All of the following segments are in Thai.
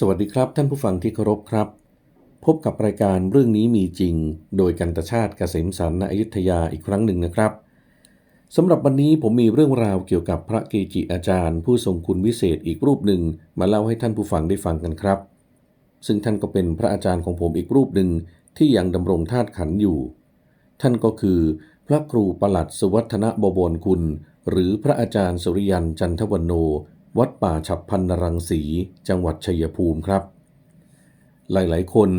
สวัสดีครับท่านผู้ฟังที่เคารพครับ พบกับรายการเรื่องนี้มีจริง โดยกันตชาติเกษมสันต์ณอยุธยาอีกครั้งหนึ่งนะครับสำหรับวันนี้ผมมีเรื่องราวเกี่ยวกับพระเกจิอาจารย์ ผู้ทรงคุณวิเศษอีกรูปหนึ่ง มาเล่าให้ท่านผู้ฟังได้ฟังกันครับ ซึ่งท่านก็เป็นพระอาจารย์ของผมอีกรูปหนึ่งที่ยังดำรงธาตุขันอยู่ ท่านก็คือ พระครูประหลัดสุวัฒนบวรคุณ หรือพระอาจารย์สุริยันจันทวันโน วัดป่าฉับพันนรังสี จังหวัดชัยภูมิครับ หลายๆ คน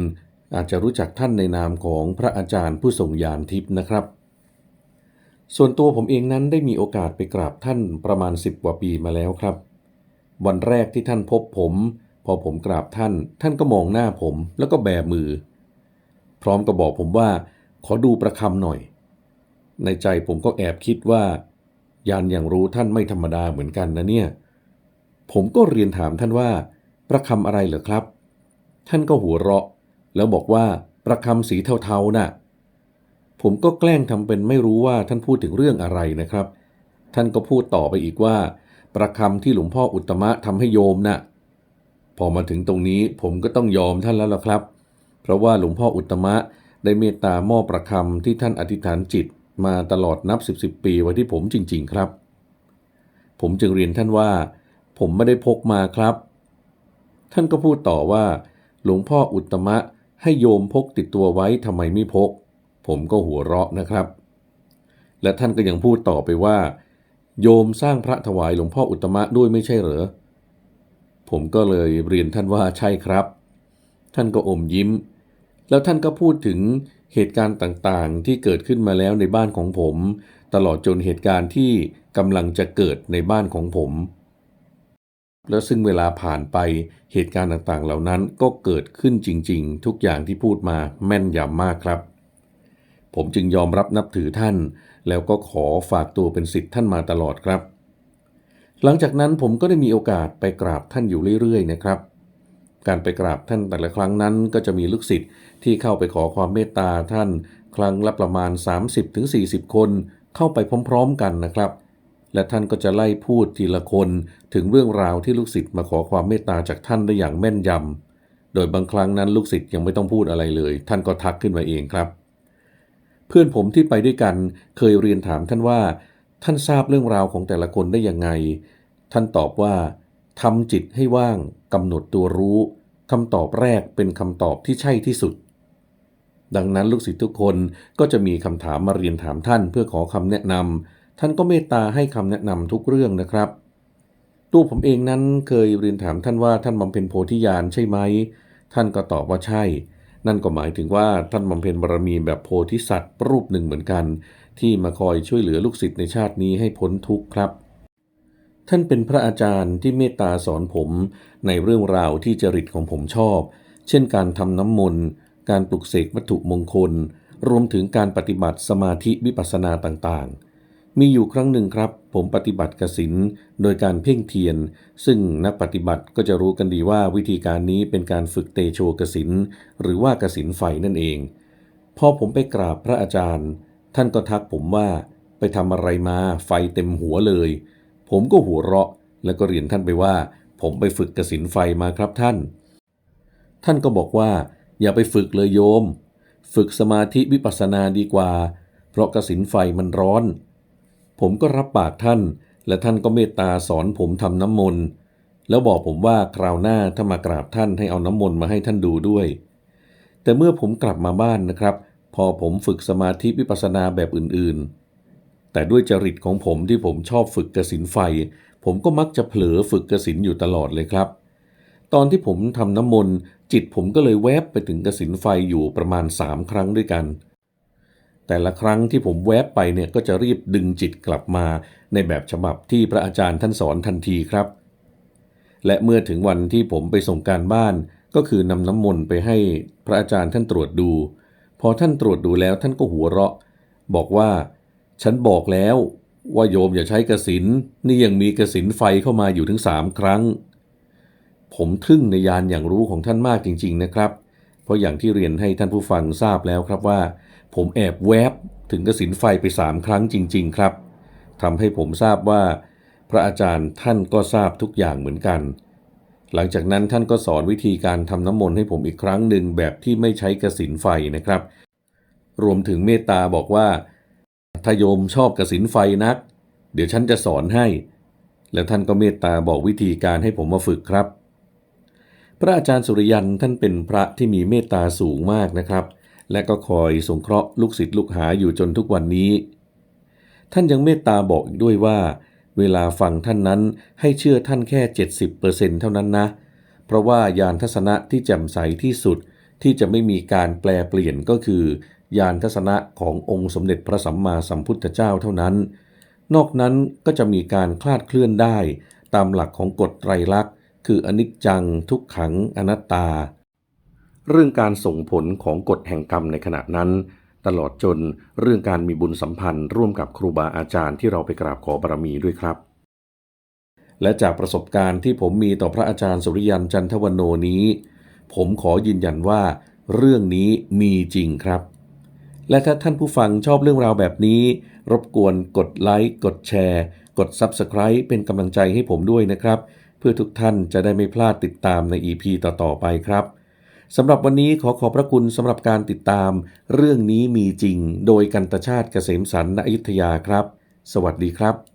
อาจจะรู้จักท่านในนามของพระอาจารย์ผู้ทรงญาณทิพย์นะครับ ส่วนตัวผมเองนั้นได้มีโอกาสไปกราบท่านประมาณ 10 กว่าปีมาแล้วครับ วันแรกที่ท่านพบผม พอผมกราบท่าน ท่านก็มองหน้าผมแล้วก็แบมือ พร้อมกับบอกผมว่าขอดูประคำหน่อย ในใจผมก็แอบคิดว่า ยานอย่างรู้ท่านไม่ธรรมดาเหมือนกันนะเนี่ย ผมก็เรียนถามท่านว่าประคำอะไรเหรอครับ ท่านก็หัวเราะ แล้วบอกว่าประคำสีเทาๆน่ะ ผมก็แกล้งทำเป็นไม่รู้ว่าท่านพูดถึงเรื่องอะไรนะครับ ท่านก็พูดต่อไปอีกว่า ประคำที่หลวงพ่ออุตมะทำให้โยมน่ะ พอมาถึงตรงนี้ผมก็ต้องยอมท่านแล้วล่ะครับ เพราะว่าหลวงพ่ออุตตมะได้เมตตามอบประคำที่ท่านอธิษฐานจิตมาตลอดนับสิบสิบปีไว้ที่ผมจริง ๆ ครับ ผมจึงเรียนท่านว่า ผมไม่ได้พกมาครับ ท่านก็พูดต่อว่า หลวงพ่ออุตมะให้โยมพกติดตัวไว้ทำไมไม่พก ผมก็หัวเราะนะครับ และท่านก็ยังพูดต่อไปว่า โยมสร้างพระถวายหลวงพ่ออุตมะด้วยไม่ใช่เหรอ ผมก็เลยเรียนท่านว่าใช่ครับ ท่านก็อมยิ้ม แล้วท่านก็พูดถึงเหตุการณ์ต่างๆ ที่เกิดขึ้นมาแล้วในบ้านของผม ตลอดจนเหตุการณ์ที่กำลังจะเกิดในบ้านของผม แล้วซึ่งเวลาผ่านไปเหตุการณ์ต่างๆ เหล่านั้นก็เกิดขึ้นจริงๆ ทุกอย่างที่พูดมาแม่นยำมากครับ ผมจึงยอมรับนับถือท่าน แล้วก็ขอฝากตัวเป็นศิษย์ท่านมาตลอดครับ หลังจากนั้นผมก็ได้มีโอกาสไปกราบท่านอยู่เรื่อยๆ นะครับ การไปกราบท่านแต่ละครั้งนั้นก็จะมีลูกศิษย์ที่เข้าไปขอความเมตตาท่าน ครั้งละประมาณ 30-40 คนเข้าไปพร้อม ๆ กันนะครับ และท่านก็จะไล่พูดทีละคนถึงเรื่องราวที่ลูกศิษย์มาขอความเมตตาจากท่านได้อย่างแม่นยำ โดยบางครั้งนั้นลูกศิษย์ยังไม่ต้องพูดอะไรเลย ท่านก็ทักขึ้นมาเองครับ เพื่อนผมที่ไปด้วยกันเคยเรียนถามท่านว่า ท่านทราบเรื่องราวของแต่ละคนได้ยังไง ท่านตอบว่าทำจิตให้ว่างกำหนดตัวรู้คำตอบแรกเป็นคำตอบที่ใช่ที่สุด ดังนั้นลูกศิษย์ทุกคนก็จะมีคำถามมาเรียนถามท่านเพื่อขอคำแนะนำานก็เมตตาให้คำแนะนำทุกเรื่องนะครับ ตัวผมเองนั้นเคยเรียนถามท่านว่าท่านบำเพ็ญโพธิญาณใช่ไหม ท่านก็ตอบว่าใช่ นั่นก็หมายถึงว่าท่านบำเพ็ญบารมีแบบโพธิสัตว์รูปหนึ่งเหมือนกัน ที่มาคอยช่วยเหลือลูกศิษย์ในชาตินี้ให้พ้นทุกข์ครับ ท่านเป็นพระอาจารย์ที่เมตตาสอนผมในเรื่องราวที่จริตของผมชอบ เช่นการทำน้ำมนต์การปลุกเสกวัตถุมงคล รวมถึงการปฏิบัติสมาธิวิปัสสนาต่างๆ มีอยู่ครั้งหนึ่งครับ ผมปฏิบัติกสินโดยการเพ่งเทียน ซึ่งนักปฏิบัติก็จะรู้กันดีว่าวิธีการนี้เป็นการฝึกเตโชกสินหรือว่ากสินไฟนั่นเอง พอผมไปกราบพระอาจารย์ ท่านก็ทักผมว่าไปทำอะไรมาไฟเต็มหัวเลย ผมก็หัวเราะ แล้วก็เรียนท่านไปว่า ผมไปฝึกกสินไฟมาครับท่าน ท่านก็บอกว่า อย่าไปฝึกเลยโยม ฝึกสมาธิวิปัสสนาดีกว่า เพราะกสินไฟมันร้อน ผมก็รับปากท่าน และท่านก็เมตตาสอนผมทำน้ำมนต์ แล้วบอกผมว่าคราวหน้าถ้ามากราบท่านให้เอาน้ำมนต์มาให้ท่านดูด้วย แต่เมื่อผมกลับมาบ้านนะครับ พอผมฝึกสมาธิวิปัสสนาแบบอื่นๆ แต่ด้วยจริตของผมที่ผมชอบฝึกกสินไฟ ผมก็มักจะเผลอฝึกกสินอยู่ตลอดเลยครับ ตอนที่ผมทำน้ำมนต์จิตผมก็เลยแวบไปถึงกสินไฟอยู่ประมาณสามครั้งด้วยกัน แต่ละครั้งที่ผมแวบไปเนี่ยก็จะรีบดึงจิตกลับมาในแบบฉบับที่พระอาจารย์ท่านสอนทันทีครับ และเมื่อถึงวันที่ผมไปส่งการบ้าน ก็คือนำน้ำมนต์ไปให้พระอาจารย์ท่านตรวจดู พอท่านตรวจดูแล้วท่านก็หัวเราะ บอกว่า ฉันบอกแล้วว่าโยมอย่าใช้กระสินนี่ยังมีกระสินไฟเข้ามาอยู่ถึงสามครั้ง ผมทึ่งในยานอย่างรู้ของท่านมากจริง ๆนะครับเราะอย่างที่เรียนให้ท่านผู้ฟังทราบแล้วครับว่า ผมแอบแวบถึงกสินไฟไปสามครั้งจริง ๆ ครับทำให้ผมทราบว่า พระอาจารย์ท่านก็ทราบทุกอย่างเหมือนกัน หลังจากนั้นท่านก็สอนวิธีการทำน้ำมนต์ให้ผมอีกครั้งหนึ่งแบบที่ไม่ใช้กสินไฟนะครับ รวมถึงเมตตาบอกว่าถ้าโยมชอบกสินไฟนัก เดี๋ยวฉันจะสอนให้ แล้วท่านก็เมตตาบอกวิธีการให้ผมมาฝึกครับ พระอาจารย์สุริยันท่านเป็นพระที่มีเมตตาสูงมากนะครับ และก็คอยสงเคราะห์ลูกศิษย์ลูกหาอยู่จนทุกวันนี้ ท่านยังเมตตาบอกอีกด้วยว่า เวลาฟังท่านนั้นให้เชื่อท่านแค่ 70%เท่านั้นนะ เพราะว่ายานทัศนะที่แจ่มใสที่สุดที่จะไม่มีการแปลเปลี่ยนก็คือยานทัศนะขององค์สมเด็จพระสัมมาสัมพุทธเจ้าเท่านั้น นอกนั้นก็จะมีการคลาดเคลื่อนได้ ตามหลักของกฎไตรลักษณ์ คืออนิจจังทุกขังอนัตตา เรื่องการส่งผลของกฎแห่งกรรมในขณะนั้น ตลอดจนเรื่องการมีบุญสัมพันธ์ร่วมกับครูบาอาจารย์ที่เราไปกราบขอบารมีด้วยครับ และจากประสบการณ์ที่ผมมีต่อพระอาจารย์สุริยันจันทวโนนี้ ผมขอยืนยันว่า เรื่องนี้มีจริงครับและถ้าท่านผู้ฟังชอบเรื่องราวแบบนี้ รบกวนกดไลค์ กดแชร์ กด Subscribe เป็นกำลังใจให้ผมด้วยนะครับ เพื่อทุกท่านจะได้ไม่พลาดติดตามใน EP ต่อๆไปครับสำหรับวันนี้ขอขอบพระคุณสำหรับการติดตาม เรื่องนี้มีจริงโดยกันตชาติเกษมสันต์ณอยุธยาครับ สวัสดีครับ